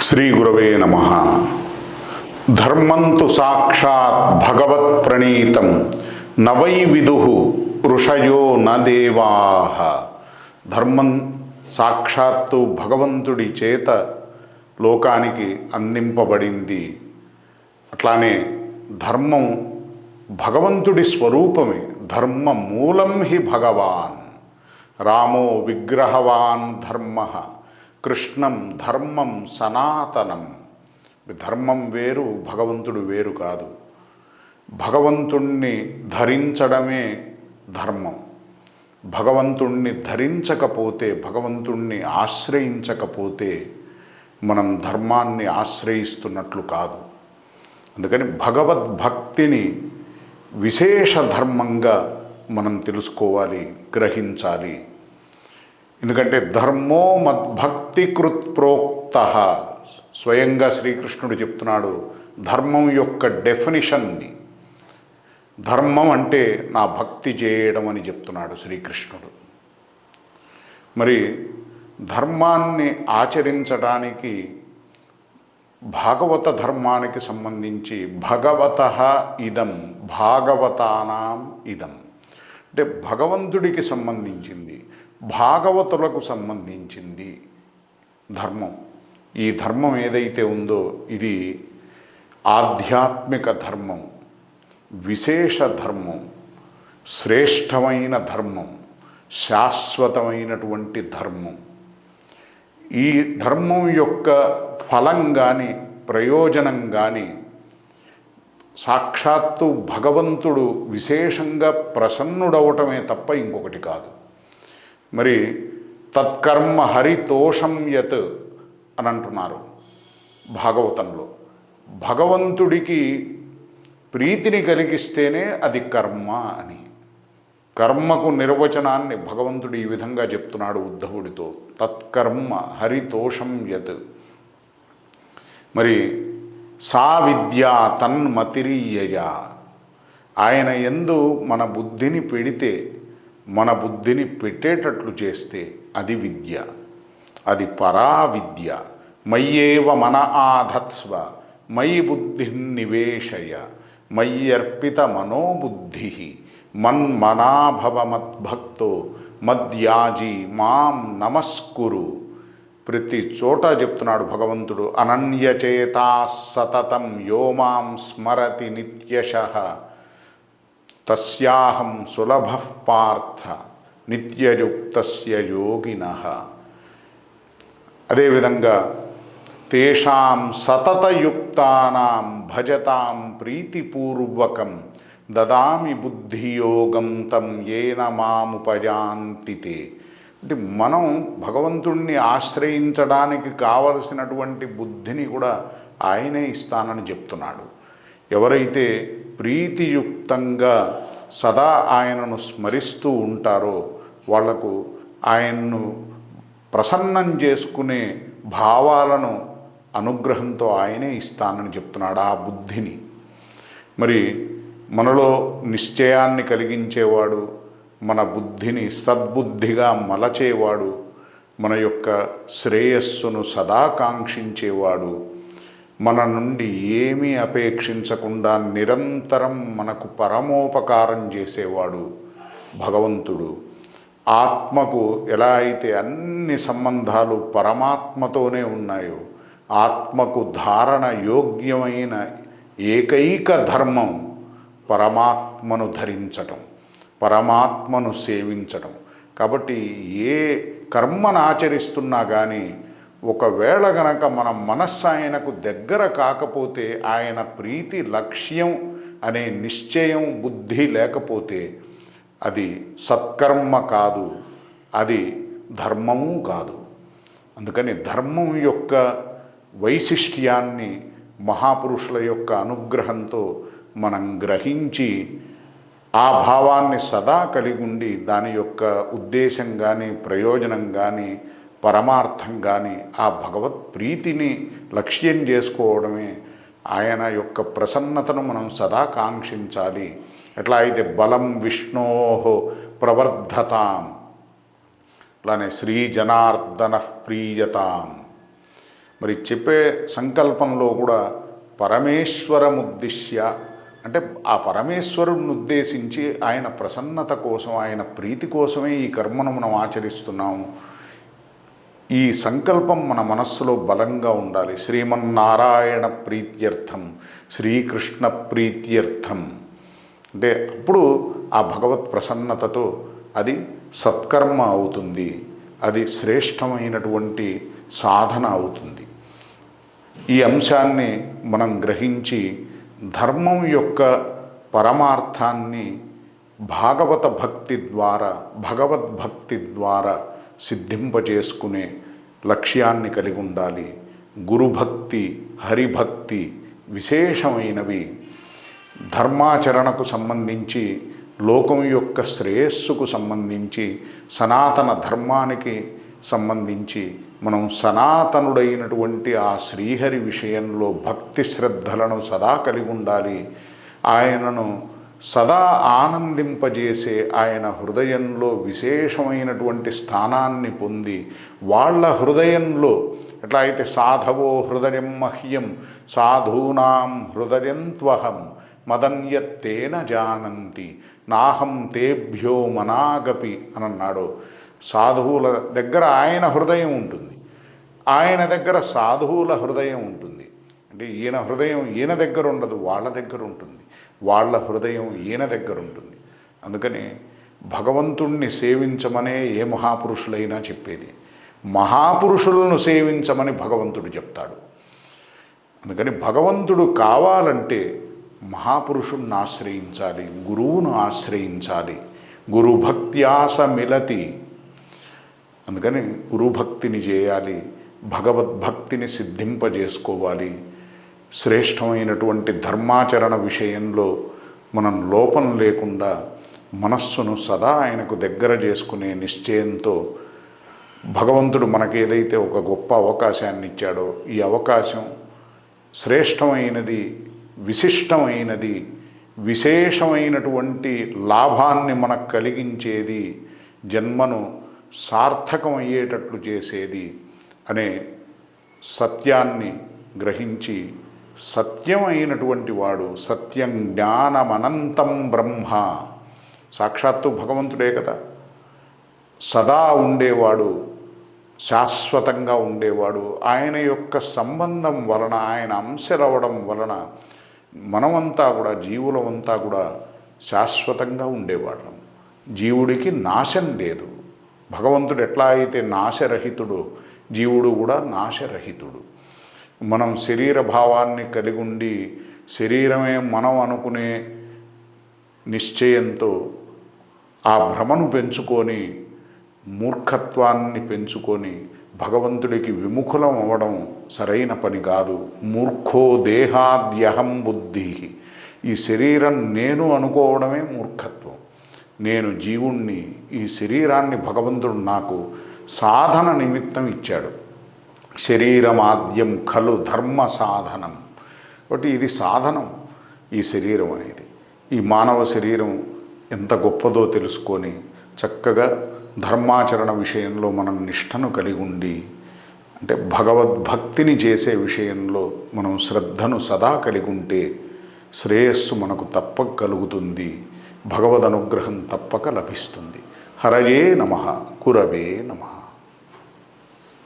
శ్రీ గురవే నమ. ధర్మంతు సాక్షాత్ భగవత్ ప్రణీతం నవై విదు ఋషయో న ధర్మం సాక్షాత్తు భగవంతుడి చేత లోకానికి అందింపబడింది. అట్లానే ధర్మం భగవంతుడి స్వరూపమే. ధర్మ మూలం హి భగవాన్. రామో విగ్రహవాన్ ధర్మ. కృష్ణం ధర్మం సనాతనం. ధర్మం వేరు భగవంతుడు వేరు కాదు. భగవంతుణ్ణి ధరించడమే ధర్మం. భగవంతుణ్ణి ధరించకపోతే భగవంతుణ్ణి ఆశ్రయించకపోతే మనం ధర్మాన్ని ఆశ్రయిస్తున్నట్లు కాదు. అందుకని భగవద్భక్తిని విశేష ధర్మంగా మనం తెలుసుకోవాలి గ్రహించాలి. ఎందుకంటే ధర్మో మద్భక్తి కృత్ ప్రోక్త. స్వయంగా శ్రీకృష్ణుడు చెప్తున్నాడు ధర్మం యొక్క డెఫినిషన్ని. ధర్మం అంటే నా భక్తి చేయడం అని చెప్తున్నాడు శ్రీకృష్ణుడు. మరి ధర్మాన్ని ఆచరించడానికి భాగవత ధర్మానికి సంబంధించి భగవత ఇదం భాగవతానాం ఇదం. అంటే భగవంతుడికి సంబంధించింది. భాగవతులకు సంబంధించింది ధర్మం. ఈ ధర్మం ఏదైతే ఉందో ఇది ఆధ్యాత్మిక ధర్మం విశేష ధర్మం శ్రేష్టమైన ధర్మం శాశ్వతమైనటువంటి ధర్మం. ఈ ధర్మం యొక్క ఫలం కానీ ప్రయోజనం కానీ సాక్షాత్తు భగవంతుడు విశేషంగా ప్రసన్నుడవటమే తప్ప ఇంకొకటి కాదు. మరి తత్కర్మ హరితోషం యత్ అని అంటున్నారు భాగవతంలో. భగవంతుడికి ప్రీతిని కలిగిస్తేనే అది కర్మ అని. కర్మకు నిర్వచనాన్ని భగవంతుడు ఈ విధంగా చెప్తున్నాడు ఉద్ధవుడితో. తత్కర్మ హరితోషం యత్. మరి సా విద్య తన్మతిరీయయ ఆయన ఎందు మన బుద్ధిని పెడితే మన బుద్ధిని పెట్టేటట్లు చేస్తే అది విద్య. అది పరా విద్య మయ్యేవ మన ఆధత్స్వ. మయి బుద్ధిన్నివేశయ మయ్యర్పిత మనోబుద్ధి. మన్మనాభవ మద్భక్తో మద్యాజీ మాం నమస్కురు. ప్రతి చోట చెప్తున్నాడు భగవంతుడు అనన్యచేతా సతతం యో మాం స్మరతి నిత్యశ. తస్యాహం సులభ పార్థ నిత్యయుక్తస్య యోగిన. అదేవిధంగా తేషాం సతతయుక్తానాం భజతాం ప్రీతిపూర్వకం దదామి బుద్ధియోగం తం ఏన మాముపజాంతి అంటే మనం భగవంతుణ్ణి ఆశ్రయించడానికి కావలసినటువంటి బుద్ధిని కూడా ఆయనే ఇస్తానని చెప్తున్నాడు. ఎవరైతే ప్రీతియుక్తంగా సదా ఆయనను స్మరిస్తూ ఉంటారో వాళ్ళకు ఆయన్ను ప్రసన్నం చేసుకునే భావాలను అనుగ్రహంతో ఆయనే ఇస్తానని చెప్తున్నాడు ఆ బుద్ధిని. మరి మనలో నిశ్చయాన్ని కలిగించేవాడు మన బుద్ధిని సద్బుద్ధిగా మలచేవాడు మన యొక్క శ్రేయస్సును సదా కాంక్షించేవాడు మన నుండి ఏమీ అపేక్షించకుండా నిరంతరం మనకు పరమోపకారం చేసేవాడు భగవంతుడు. ఆత్మకు ఎలా అయితే అన్ని సంబంధాలు పరమాత్మతోనే ఉన్నాయో ఆత్మకు ధారణ యోగ్యమైన ఏకైక ధర్మం పరమాత్మను ధరించటం పరమాత్మను సేవించటం. కాబట్టి ఏ కర్మను ఆచరిస్తున్నా కానీ ఒకవేళ గనక మన మనస్సు ఆయనకు దగ్గర కాకపోతే ఆయన ప్రీతి లక్ష్యం అనే నిశ్చయం బుద్ధి లేకపోతే అది సత్కర్మ కాదు అది ధర్మము కాదు. అందుకని ధర్మం యొక్క వైశిష్ట్యాన్ని మహాపురుషుల యొక్క అనుగ్రహంతో మనం గ్రహించి ఆ భావాన్ని సదా కలిగి ఉండి దాని యొక్క ఉద్దేశం కానీ ప్రయోజనం కానీ పరమార్థం కానీ ఆ భగవత్ ప్రీతిని లక్ష్యం చేసుకోవడమే ఆయన యొక్క ప్రసన్నతను మనం సదా కాంక్షించాలి. ఎట్లా అయితే బలం విష్ణోహో ప్రవర్ధతాం. అలానే శ్రీ జనార్దన ప్రీయతాం. మరి చెప్పే సంకల్పంలో కూడా పరమేశ్వరముద్దిశ్య అంటే ఆ పరమేశ్వరుడిని ఉద్దేశించి ఆయన ప్రసన్నత కోసం ఆయన ప్రీతి కోసమే ఈ కర్మను మనం ఆచరిస్తున్నాము. ఈ సంకల్పం మన మనస్సులో బలంగా ఉండాలి. శ్రీమన్నారాయణ ప్రీత్యర్థం శ్రీకృష్ణ ప్రీత్యర్థం. అంటే అప్పుడు ఆ భగవత్ ప్రసన్నతతో అది సత్కర్మ అవుతుంది. అది శ్రేష్టమైనటువంటి సాధన అవుతుంది. ఈ అంశాన్ని మనం గ్రహించి ధర్మం యొక్క పరమార్థాన్ని భాగవత భక్తి ద్వారా భగవద్భక్తి ద్వారా సిద్ధింపజేసుకునే లక్ష్యాన్ని కలిగి ఉండాలి. గురుభక్తి హరిభక్తి విశేషమైనవి ధర్మాచరణకు సంబంధించి లోకం యొక్క శ్రేయస్సుకు సంబంధించి సనాతన ధర్మానికి సంబంధించి మనం సనాతనుడైనటువంటి ఆ శ్రీహరి విషయంలో భక్తి శ్రద్ధలను సదా కలిగి ఉండాలి. ఆయనను సదా ఆనందింపజేసే ఆయన హృదయంలో విశేషమైనటువంటి స్థానాన్ని పొంది వాళ్ళ హృదయంలో ఎట్లా అయితే సాధవో హృదయం మహ్యం సాధూనాం హృదయం త్వహం మదన్యత్తేన జానంతి నాహం తేభ్యో మనాగపి అని అన్నాడు సాధువుల దగ్గర ఆయన హృదయం ఉంటుంది. ఆయన దగ్గర సాధువుల హృదయం ఉంటుంది. అంటే ఈయన హృదయం ఈయన దగ్గర ఉండదు వాళ్ళ దగ్గర ఉంటుంది. వాళ్ళ హృదయం ఈయన దగ్గర ఉంటుంది అందుకని భగవంతుణ్ణి సేవించమనే ఏ మహాపురుషులైనా చెప్పేది. మహాపురుషులను సేవించమని భగవంతుడు చెప్తాడు. అందుకని భగవంతుడు కావాలంటే మహాపురుషుణ్ణి ఆశ్రయించాలి గురువును ఆశ్రయించాలి. గురుభక్త్యాస మిలతి. అందుకని గురుభక్తిని చేయాలి భగవద్భక్తిని సిద్ధింపజేసుకోవాలి. శ్రేష్టమైనటువంటి ధర్మాచరణ విషయంలో మనం లోపం లేకుండా మనస్సును సదా ఆయనకు దగ్గర చేసుకునే నిశ్చయంతో భగవంతుడు మనకేదైతే ఒక గొప్ప అవకాశాన్ని ఇచ్చాడో ఈ అవకాశం శ్రేష్టమైనది విశిష్టమైనది విశేషమైనటువంటి లాభాన్ని మనకు కలిగించేది జన్మను సార్థకమయ్యేటట్లు చేసేది అనే సత్యాన్ని గ్రహించి సత్యం అయినటువంటి వాడు సత్యం జ్ఞానమనంతం బ్రహ్మ. సాక్షాత్తు భగవంతుడే కదా. సదా ఉండేవాడు శాశ్వతంగా ఉండేవాడు. ఆయన యొక్క సంబంధం వలన ఆయన అంశరవడం వలన మనమంతా కూడా జీవులమంతా కూడా శాశ్వతంగా ఉండేవాళ్ళం. జీవుడికి నాశం లేదు. భగవంతుడు ఎట్లా అయితే నాశరహితుడు జీవుడు కూడా నాశరహితుడు. మనం శరీర భావాన్ని కలిగి ఉండి శరీరమే మనం అనుకునే నిశ్చయంతో ఆ భ్రమను పెంచుకొని మూర్ఖత్వాన్ని పెంచుకొని భగవంతుడికి విముఖులం అవ్వడం సరైన పని కాదు. మూర్ఖో దేహాద్యహం బుద్ధి. ఈ శరీరం నేను అనుకోవడమే మూర్ఖత్వం. నేను జీవుణ్ణి ఈ శరీరాన్ని భగవంతుడు నాకు సాధన నిమిత్తం ఇచ్చాడు. శరీరమాద్యం ఖలు ధర్మ సాధనం. కాబట్టి ఇది సాధనం ఈ శరీరం అనేది. ఈ మానవ శరీరం ఎంత గొప్పదో తెలుసుకొని చక్కగా ధర్మాచరణ విషయంలో మనం నిష్టను కలిగి ఉండి అంటే భగవద్భక్తిని చేసే విషయంలో మనం శ్రద్ధను సదా కలిగి ఉంటే శ్రేయస్సు మనకు తప్పక కలుగుతుంది భగవద్ అనుగ్రహం తప్పక లభిస్తుంది. హరయే నమ కురవే నమః.